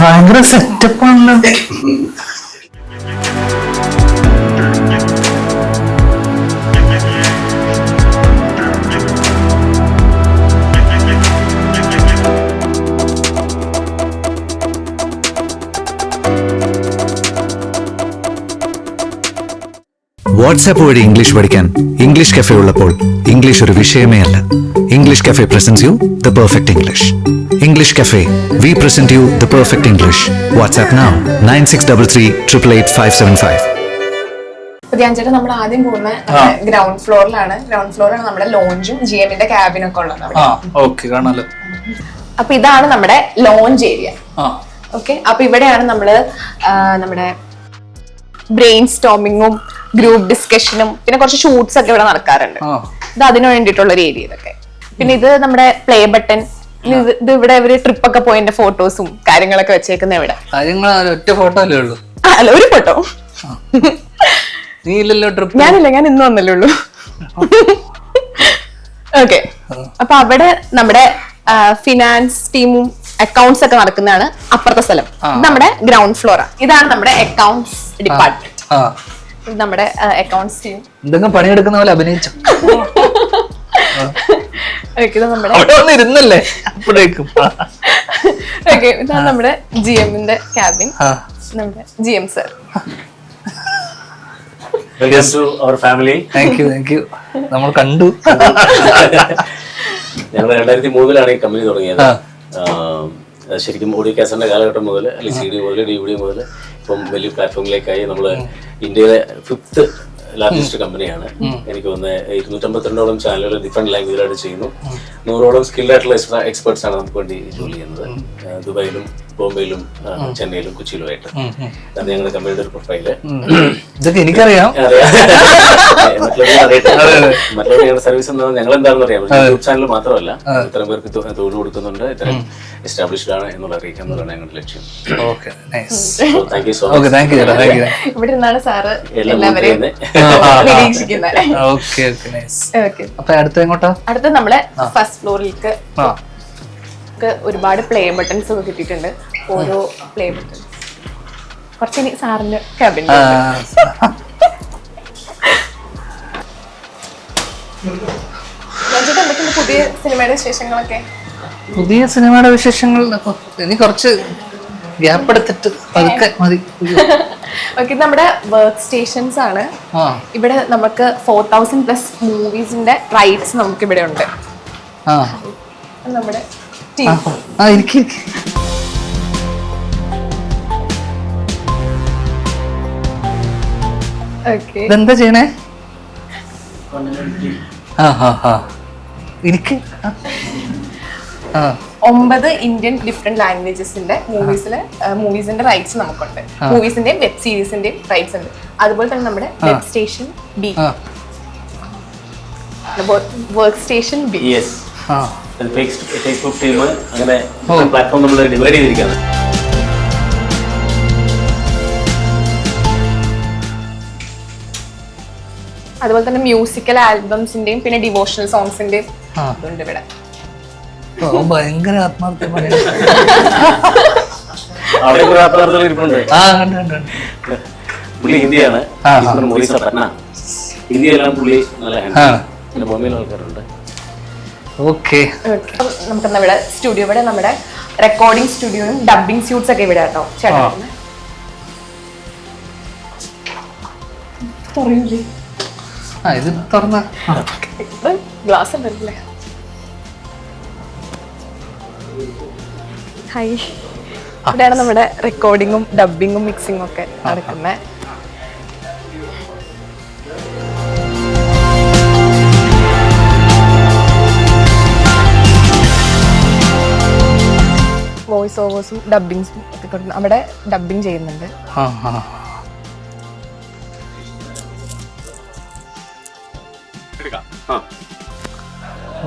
ഭയങ്കര സെറ്റപ്പ് ആണല്ലോ. വാട്സാപ്പ് വഴി ഇംഗ്ലീഷ് പഠിക്കാൻ ഇംഗ്ലീഷ് കഫേ ഉള്ളപ്പോൾ ഇംഗ്ലീഷ് ഒരു വിഷയമേ അല്ല. English cafe presents you the perfect English English cafe we present you the perfect English WhatsApp now nine six double three triple eight five seven five ചേട്ടാ നമ്മൾ ആദ്യം പോകുന്ന ഗ്രൗണ്ട് ഫ്ലോറിലാണ് ഗ്രൗണ്ട് ഫ്ലോറിലാണ് നമ്മുടെ ലോഞ്ചും G എമ്മിന്റെ ക്യാബിനൊക്കെ ഉള്ളത് അവിടെ. ഓക്കെ കാണാലോ. അപ്പൊ ഇതാണ് നമ്മുടെ ലോഞ്ച് ഏരിയ ആ. ഓക്കെ അപ്പൊ ഇവിടെയാണ് നമ്മൾ ആ, നമ്മുടെ ബ്രെയിൻ സ്റ്റോമിങ്ങും ഗ്രൂപ്പ് ഡിസ്കഷനും പിന്നെ കുറച്ച് ഷൂട്ട്സ് ഒക്കെ ഇവിടെ നടക്കാറുണ്ട്. ആ. ഇത് അതിനു വേണ്ടിയിട്ടുള്ള ഒരു ഏരിയ ഇതൊക്കെ. പിന്നെ ഇത് നമ്മുടെ പ്ലേ ബട്ടൺ ഇത് ഇവിടെ ഇവർ ട്രിപ്പ് ഒക്കെ പോയതിന്റെ ഫോട്ടോസും കാര്യങ്ങളൊക്കെ വെച്ചേക്കുന്ന ഇവിടെ. കാര്യങ്ങൾ ഒറ്റ ഫോട്ടോ അല്ലേ ഉള്ളൂ? അല്ല ഒരു ഫോട്ടോ നീ ഇല്ലല്ലോ ട്രിപ്പ് ഞാനില്ല ഞാൻ ഇന്ന് വന്നല്ലേ ഉള്ളൂ. ഓക്കെ അപ്പൊ അവിടെ നമ്മുടെ ഫിനാൻസ് ടീമും അക്കൗണ്ട്സ് ഒക്കെ നടക്കുന്നതാണ് അപ്പുറത്തെ സ്ഥലം. നമ്മുടെ ഗ്രൗണ്ട് ഫ്ലോർ ഇതാണ് നമ്മുടെ അക്കൗണ്ട്സ് ഡിപ്പാർട്ട്മെന്റ് നമ്മുടെ അക്കൗണ്ട്സ് ടീം എന്തെങ്കിലും പണിയെടുക്കുന്ന പോലെ അഭിനയിച്ചു. ഇരുന്നല്ലേ അപ്പോഴേക്കും. ഓക്കെ ഇതാണ് നമ്മുടെ ജി എമ്മിന്റെ ക്യാബിൻ നമ്മുടെ G M sir welcome to our family thank you thank you നമ്മൾ കണ്ടു. ഞങ്ങൾ രണ്ടായിരത്തി മൂന്നിലാണ് ഈ കമ്പനി തുടങ്ങിയത്. ശരിക്കും ഓഡിയോ കാസറ്റിന്റെ കാലഘട്ടം മുതൽ അല്ലെങ്കിൽ സി ഡി മുതൽ ഡി വി ഡി മുതൽ ഇപ്പം വലിയ പ്ലാറ്റ്ഫോമിലേക്കായി നമ്മൾ ഇന്ത്യയിലെ ഫിഫ്ത്ത് ലാർജസ്റ്റ് കമ്പനിയാണ്. എനിക്ക് വന്ന് ഇരുന്നൂറ്റമ്പത്തിരണ്ടോളം ചാനലുകൾ ഡിഫറെന്റ് ലാംഗ്വേജിലായിട്ട് ചെയ്യുന്നു. നൂറോളം സ്കിൽഡ് ആയിട്ടുള്ള എക്സ്പെർട്സ് ആണ് നമുക്ക് വേണ്ടി ജോലി ചെയ്യുന്നത്. ദുബായിലും ബോംബെയിലും ചെന്നൈയിലും കൊച്ചിയിലുമായിട്ട്. അത് ഞങ്ങളുടെ കമ്പനിയുടെ ഒരു പ്രൊഫൈൽ ഇതൊക്കെ എനിക്കറിയാം. മറ്റുള്ള ഞങ്ങളുടെ സർവീസ് എന്താ ഞങ്ങൾ എന്താണെന്ന് അറിയാം. യൂട്യൂബ് ചാനൽ മാത്രമല്ല ഇത്തരം പേർക്ക് തൊഴിൽ കൊടുക്കുന്നുണ്ട് ഇത്തരം എസ്റ്റാബ്ലിഷ്ഡ് ആണ് എന്നുള്ള അറിയിക്കുക എന്നുള്ളതാണ് ഞങ്ങളുടെ ലക്ഷ്യം. Okay nice thank you so much thank you ചേട്ടാ ഇവിടെ നിന്നാണ് സാറ് എല്ലാവരെയും നോക്കുന്നത്. നിരീക്ഷിക്കുന്നത്. Okay okay nice okay. അപ്പൊ അടുത്ത എങ്ങോട്ടാ? അടുത്ത നമ്മളെ ഫസ്റ്റ് ഫ്ലോറിലേക്ക് ആ ഒരുപാട് പ്ലേ ബട്ടൺസ് ഒക്കെ കിട്ടിയിട്ടുണ്ട്. ഓരോ പ്ലേ ബട്ടൺസ് കുറച്ച് ഇനി സാറിന്റെ ക്യാബിൻ പുതിയ സിനിമയുടെ വിശേഷങ്ങളൊക്കെ? പുതിയ സിനിമയുടെ വിശേഷങ്ങൾ ഇനി കുറച്ച് ഗ്യാപ്പ് എടുത്തിട്ട് പതുക്കെ മതി. ഓക്കെ നമ്മുടെ വർക്ക് സ്റ്റേഷൻസ് ആണ്. ഇവിടെ നമുക്ക് ഫോർ തൗസൻഡ് പ്ലസ് മൂവീസിന്റെ റൈറ്റ്സ് നമുക്ക് ഇവിടെ ഉണ്ട്. നമ്മുടെ ആ, എനിക്ക് ഓക്കെ ഇതെന്താ ചെയ്യണേ? എനിക്ക്? ഒമ്പത് ഇന്ത്യൻ ഡിഫറെന്റ് ലാംഗ്വേജസിന്റെ മൂവീസിലെ മൂവീസിന്റെ റൈറ്റ്സ് നമുക്കുണ്ട്. മൂവീസിന്റെയും വെബ് സീരീസിന്റെയും റൈറ്റ്സ് ഉണ്ട്. അതുപോലെ തന്നെ നമ്മുടെ web station B work station B Facebook team അങ്ങനെ പ്ലാറ്റ്ഫോം നമ്മൾ ഡിവൈഡ് ചെയ്തിരിക്കുകയാണ്. അതുപോലെ തന്നെ മ്യൂസിക്കൽ ആൽബംസിന്റെയും പിന്നെ ഡിവോഷണൽ സോങ്സിന്റെയും. ഇതുണ്ട് ഇവിടെ. ഭയങ്കര ആത്മാർത്ഥമാണ്. പുള്ളി ഹിന്ദിയാണ്. ഹിന്ദിയെല്ലാം പുള്ളി നല്ല ബോംബെയിലും ആൾക്കാരുണ്ട്. ഓക്കെ നമുക്ക് ഇവിടെ സ്റ്റുഡിയോ ഇവിടെ നമ്മുടെ റെക്കോർഡിംഗ് സ്റ്റുഡിയോയും ഡബിംഗ് സ്യൂട്ട്സ് ഒക്കെ ഇവിടെ കേട്ടോ ചേട്ടാ. ആ. പറയൂലേ ആ ഇത് തുറന്ന. ഗ്ലാസ് ഉണ്ടല്ലേ? ഹായ് ഇവിടെയാണ് നമ്മുടെ റെക്കോർഡിങ്ങും ഡബിങ്ങും മിക്സിങ്ങും ഒക്കെ നടക്കുന്നത് വോയിസ് ഓവേഴ്സും ഡബിങ്സും ഒക്കെ കൊടുക്കുന്നു അവിടെ ഡബിങ് ചെയ്യുന്നുണ്ട്. ആ ആ.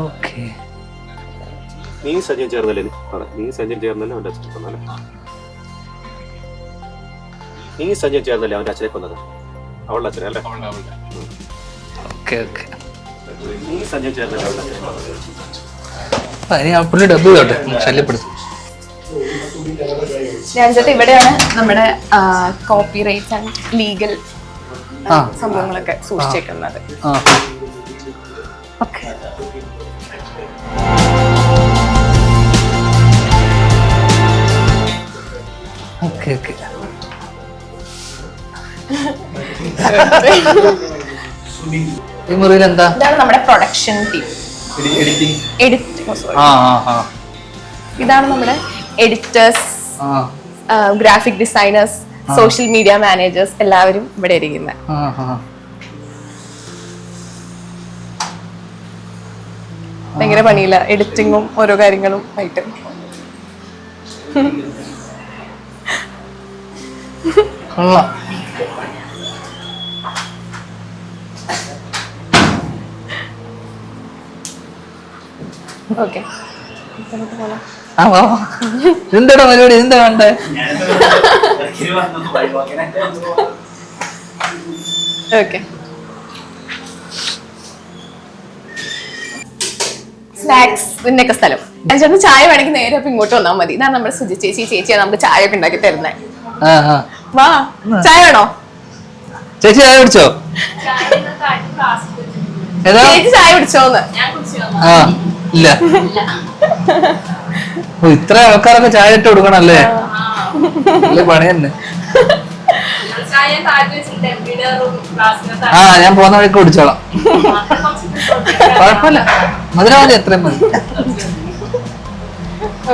ഓക്കെ. നീ സജൻ ചേർന്നല്ലേ നീ? അതെ നീ സജൻ ചേർന്നല്ലേ അവന്റെ അച്ഛനെ കൊന്നല്ലേ നീ സജൻ ചേർന്നല്ലേ അവന്റെ അച്ഛനെ കൊന്നത്? അവളുടെ അച്ഛനെ അല്ലേ? Okay okay. നീ സജൻ ചേർന്നല്ലേ അവളുടെ അച്ഛനെ പുള്ളി ഡബ് ചെയ്തോട്ടെ. ശല്യപ്പെടുത്തും. ഞാൻ ചേട്ടാ ഇവിടെയാണ് നമ്മുടെ കോപ്പി റൈറ്റ്സ് ആൻഡ് ലീഗൽ. സംഭവങ്ങളൊക്കെ സൂക്ഷിച്ചേക്കുന്നത്. ആ. ഓക്കെ ഓക്കെ ഓക്കെ ഈ മുറിയിൽ എന്താ? ഇതാണ് നമ്മുടെ പ്രൊഡക്ഷൻ ടീം എഡിറ്റ് ആ ആ ഇതാണ് നമ്മുടെ എഡിറ്റേഴ്സ് ആ. Graphic designers social media managers എല്ലാവരും ഇവിടെ ഇരിക്കുന്നത് ഭയങ്കര പണിയില്ല. എഡിറ്റിങ്ങും ഓരോ കാര്യങ്ങളും ആയിട്ട്. കൊള്ളാം. ഓക്കെ ആ ഇതെന്താടാ പരിപാടി? എന്താ വേണ്ടേ ഓക്കെ. സ്നാക്സ് ഇതിന്റെയൊക്കെ സ്ഥലം. ഞാൻ ചേർന്ന് ചായ വേണമെങ്കിൽ നേരെ അപ്പൊ ഇങ്ങോട്ട് വന്നാൽ മതി. ഇതാണ് നമ്മുടെ സുജി ചേച്ചി. ചേച്ചിയാ നമുക്ക് ചായ ഒക്കെ ഉണ്ടാക്കി ആ വാ ചായ വേണോ? ചേച്ചി ചായ കുടിച്ചോ? ചേച്ചി ചായ കുടിച്ചോന്ന്. ആ. ഇല്ല. ഓ ഇത്ര ആൾക്കാരൊക്കെ ചായ ഇട്ട് കൊടുക്കണല്ലേ നല്ല പണി തന്നെ. ആ ഞാൻ പോകുന്ന വഴിക്ക് കുടിച്ചോളാം. കുഴപ്പമില്ല. മധുര മതി എത്രയും മതി.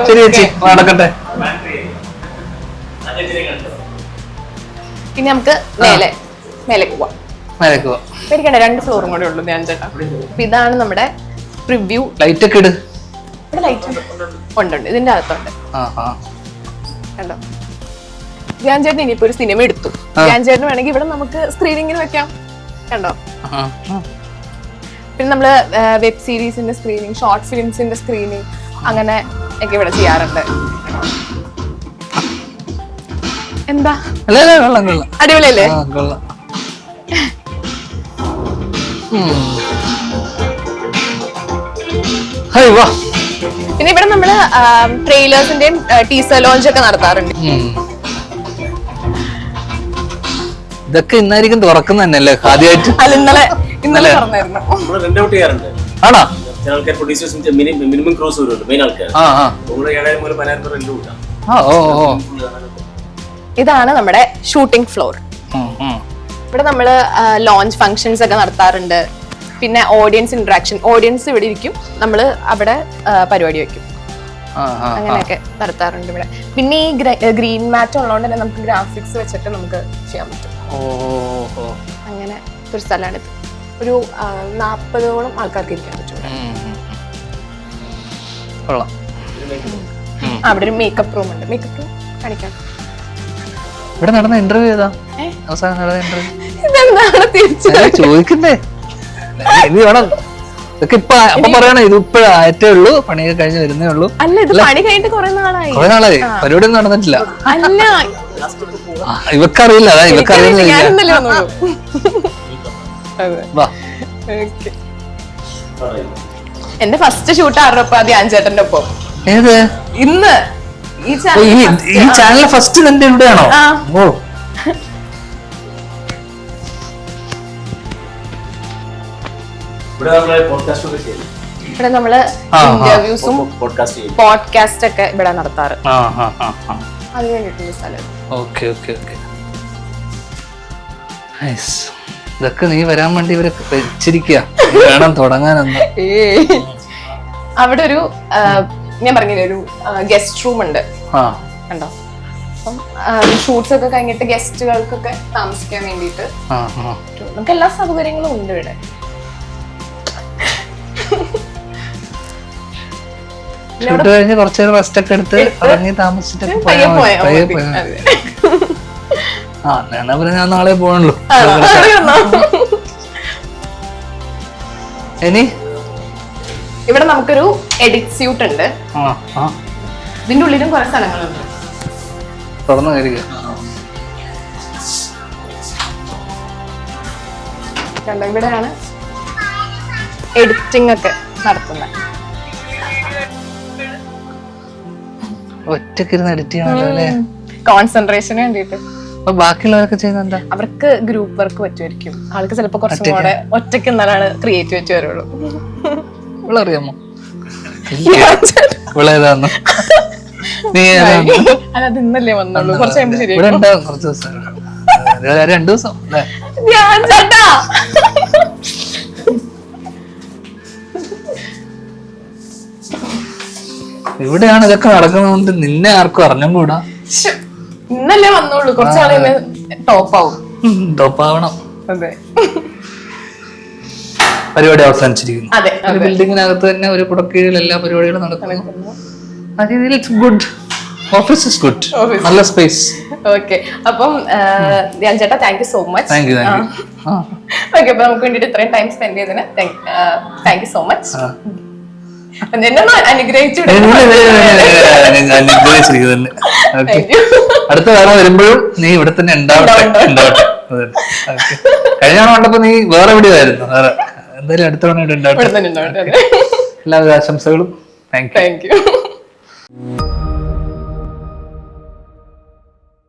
ശരി ചേച്ചി നടക്കട്ടെ. ഇനി നമുക്ക് മേലെ മേലേക്ക് പോവാം. മേലേക്ക് പോവാം. പേടിക്കണ്ട രണ്ട് ഫ്ലോറും കൂടെ ഉള്ളൂ ഞാൻ ചേട്ടാ. ഇതാണ് നമ്മുടെ പ്രിവ്യൂ ലൈറ്റ് ഒക്കെ ഇട്. ഇവിടെ ലൈറ്റ് ഉണ്ട്. ഉണ്ട് ഇതിന്റെ അകത്തുണ്ട്. ആ ആ കണ്ടോ? ധ്യാൻ ചേട്ടൻ ഇനിയിപ്പോ ഒരു സിനിമ എടുത്തു. ധ്യാൻ ചേട്ടന് വേണമെങ്കിൽ ഇവിടെ നമുക്ക് സ്ക്രീനിങ്ങിന് വെക്കാം. കണ്ടോ? ആ, ആ. പിന്നെ നമ്മൾ വെബ് സീരീസിന്റെ സ്ക്രീനിങ് ഷോർട്ട് ഫിലിംസിന്റെ സ്ക്രീനിങ് അങ്ങനെ ഒക്കെ ഇവിടെ ചെയ്യാറുണ്ട്. എന്താ? അല്ല അല്ല കൊള്ളാം കൊള്ളാം. അടിപൊളിയല്ലേ? ആ കൊള്ളാം. ഉം. പിന്നെ ഇവിടെ നമ്മൾ ട്രെയിലേഴ്സിന്റെയും ടീസർ ലോഞ്ച് ഒക്കെ നടത്താറുണ്ട്. ഇതൊക്കെ ഇന്നായിരിക്കും തുറക്കുന്ന തന്നെയല്ലേ ആദ്യമായിട്ട് അല്ല ഇന്നലെ ഇന്നലെ ആണോ? ആൾക്കാർ മിനിമം ക്രോസ് വരുമല്ലോ മെയിൻ ആൾക്കാർ ആ ആ. നമ്മൾ ഏഴായിരം മുതൽ പതിനായിരം റെന്റ് കൂട്ടാം. ഓ ഓ. ഇതാണ് നമ്മുടെ ഷൂട്ടിംഗ് ഫ്ലോർ. ഇവിടെ നമ്മൾ ലോഞ്ച് ഫങ്ഷൻസ് ഒക്കെ നടത്താറുണ്ട്. പിന്നെ ഓഡിയൻസ് ഇന്ററാക്ഷൻ ഓഡിയൻസ് ഇവിടെ ഇരിക്കും. നമ്മൾ അവിടെ പരിപാടി വെക്കും. അങ്ങനെയൊക്കെ നടത്താറുണ്ട് ഇവിടെ. പിന്നെ ഈ ഗ്രീൻ മാറ്റ് ഉള്ളതുകൊണ്ട് തന്നെ നമുക്ക് ഗ്രാഫിക്സ് വെച്ചിട്ട് നമുക്ക് ചെയ്യാൻ പറ്റും. അങ്ങനെ ഒരു സ്ഥലമാണിത് ഒരു നാൽപ്പതോളം ആൾക്കാർക്ക് ഇരിക്കാൻ പറ്റും അവിടെ ഒരു മേക്കപ്പ് റൂം ഉണ്ട്. മേക്കപ്പ് റൂം കാണിക്കാം. ഇവിടെ നടന്ന ഇന്റർവ്യൂ ഏതാ? അവസാനം നടന്ന ഇന്റർവ്യൂ ചോദിക്കണ്ടേ ഇത് വേണം. ഇതൊക്കെ ഇപ്പൊ അപ്പൊ പറയണേ ഇത് ഇപ്പഴാ ഉള്ളൂ. പണിയൊക്കെ കഴിഞ്ഞ് വരുന്നേ ഉള്ളൂ. അല്ല ഇത് പണി കഴിഞ്ഞിട്ട് കുറെ നാളായി. കുറെ നാളായി. പരിപാടി ഒന്നും നടന്നിട്ടില്ല. അല്ല. ഇവക്കറിയില്ല അതാ ഇവക്കറിയുന്നില്ല എന്റെ ഫസ്റ്റ് ഷൂട്ട് ആറുപ്പ ഒപ്പം? ഏത്? ഇന്ന്. ഈ ചാനൽ ഫസ്റ്റ് എന്റെ ഇവിടെയാണോ ഓ. ഇവിടെ നമ്മൾ പോഡ്കാസ്റ്റ് ഒക്കെ ചെയ്യും. ഇവിടെ നമ്മൾ. ഇന്റർവ്യൂസും പോഡ്കാസ്റ്റ് ചെയ്യും. പോഡ്കാസ്റ്റ് ഒക്കെ ഇവിടെ നടത്താറ്. ആ ആ ആ ആ. അതിന് വേണ്ടിയിട്ടുള്ള സ്ഥലം ഓക്കെ ഓക്കെ ഓക്കെ. ഇതൊക്കെ നീ വരാൻ വേണ്ടി ഇവരെ വെച്ചിരിക്കുക വേണം തുടങ്ങാനെന്ന്. അവിടെ ഒരു ഞാൻ പറഞ്ഞില്ലേ ഒരു ഗസ്റ്റ് റൂം ഉണ്ട്. ആ. കണ്ടോ? അപ്പം ഷൂട്ട്സ് ഒക്കെ കഴിഞ്ഞിട്ട് ഗസ്റ്റുകൾക്കൊക്കെ താമസിക്കാൻ വേണ്ടിട്ട് നമുക്ക് എല്ലാ സൗകര്യങ്ങളും ഉണ്ട് ഇവിടെ. ഷൂട്ട് കഴിഞ്ഞ് കുറച്ച് റെസ്റ്റ് ഒക്കെ എടുത്ത് ഇറങ്ങി താമസിച്ചിട്ട് പോയാൽ മതി. ആ എന്നാ പിന്നെ ഞാൻ നാളെ പോകണല്ലോ? ഇനി? ഇവിടെ നമുക്കൊരു എഡിറ്റ് സ്യൂട്ട് ഉണ്ട്. ഇതിന്റെ ഉള്ളിലും കുറെ സ്ഥലങ്ങളുണ്ട്. തുറന്നു കയറിയ കണ്ടോ ഇവിടെയാണ് എഡിറ്റിംഗ് ഒക്കെ നടത്തുന്നത് ഒറ്റക്കിരുന്ന് എഡിറ്റ് ചെയ്യണല്ലോ അല്ലേ? കോൺസെൻട്രേഷന് വേണ്ടിട്ട്. അപ്പൊ ബാക്കിയുള്ളവരൊക്കെ ചെയ്യുന്നത് എന്താ? അവർക്ക് ഗ്രൂപ്പ് വർക്ക് പറ്റുമായിരിക്കും. ആൾക്ക് ചിലപ്പോ കുറച്ചും കൂടെ ഒറ്റയ്ക്ക് എന്നാലാണ് ക്രിയേറ്റിവിറ്റി വരുള്ളൂ. ഇവളറിയാമോ? ഇവളേതാന്ന്? നീ ഇന്നല്ലേ വന്നുള്ളൂ. കുറച്ച് കഴിയുമ്പോ ശരിയാക്കും രണ്ടു ദിവസം. ഞാൻ ചേട്ടാ. ഇവിടെയാണ് ഇതൊക്കെ നടക്കുന്നതുകൊണ്ട് നിന്നെ ആർക്കും അറിഞ്ഞും കൂടാ ഇന്നല്ലേ വന്നോളൂ കുറച്ചാളെ ടോപ്പ് ആവും. ടോപ്പാവണം അതെ. പരിപാടി അവസാനിച്ചിരിക്കുന്നു. ഒരു ബിൽഡിങ്ങിനകത്ത് തന്നെ ഒരു കുടക്കീഴിൽ എല്ലാ പരിപാടികളും നടക്കുന്നു. ആ രീതിയിൽ it's good office is good നല്ല സ്പേസ് ഓക്കെ അപ്പം ഞാൻ ചേട്ടാ thank you so much thank you thank you okay അപ്പൊ നമുക്ക് വേണ്ടിട്ട് ഇത്രയും ടൈം സ്പെൻഡ് ചെയ്തതിന് താങ്ക് യു സോ മച്ച് അനുഗ്രഹിച്ചു അനുഗ്രഹിച്ചിരിക്കുന്നു. അടുത്ത വേറെ വരുമ്പോഴും നീ ഇവിടെ തന്നെ ഉണ്ടാവട്ടെ. ഉണ്ടാവട്ടെ. കഴിഞ്ഞ തവണ കണ്ടപ്പോ നീ വേറെ എവിടെയായിരുന്നു? വേറെ. എന്തായാലും അടുത്ത തവണ ഇവിടെ ഉണ്ടാവട്ടെ. എല്ലാവിധ ആശംസകളും. Thank you